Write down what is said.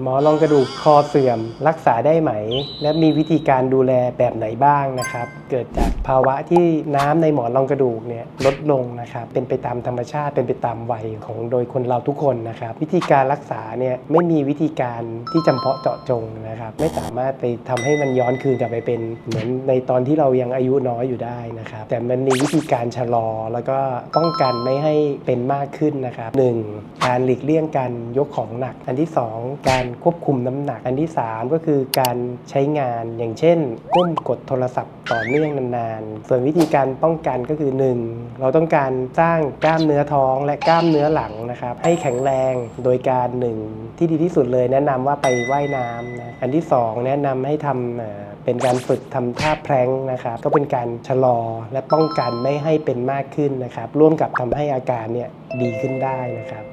หมอรองกระดูกคอเสื่อม รักษาได้ไหม และมีวิธีการดูแลแบบไหนบ้างนะครับ เกิดจากภาวะที่น้ำในหมอนรองกระดูกเนี่ยลดลงนะครับ เป็นไปตามธรรมชาติเป็นไปตามวัยของโดยคนเราทุกคนนะครับ วิธีการรักษาเนี่ยไม่มีวิธีการที่จำเพาะเจาะจงนะครับ ไม่สามารถไปทำให้มันย้อนคืนกลับไปเป็นเหมือนในตอนที่เรายังอายุน้อยอยู่ได้นะครับ แต่มันมีวิธีการชะลอแล้วก็ป้องกันไม่ให้เป็นมากขึ้นนะครับหนึ่งการหลีกเลี่ยงการยกของหนัก อันที่สองการควบคุมน้ำหนัก อันที่สามก็คือการใช้งานอย่างเช่นก้มกดโทรศัพท์ต่อเนื่องนานๆ ส่วนวิธีการป้องกันก็คือ 1. เราต้องการสร้างกล้ามเนื้อท้องและกล้ามเนื้อหลังนะครับให้แข็งแรงโดยการหนึ่งที่ดีที่สุดเลยแนะนำว่าไปว่ายน้ำนะอันที่สองแนะนำให้ทำเอ่อเป็นการฝึกทำท่าแพลงนะครับก็เป็นการชะลอและป้องกันไม่ให้เป็นมากขึ้นนะครับร่วมกับทำให้อาการเนี่ยดีขึ้นได้นะครับ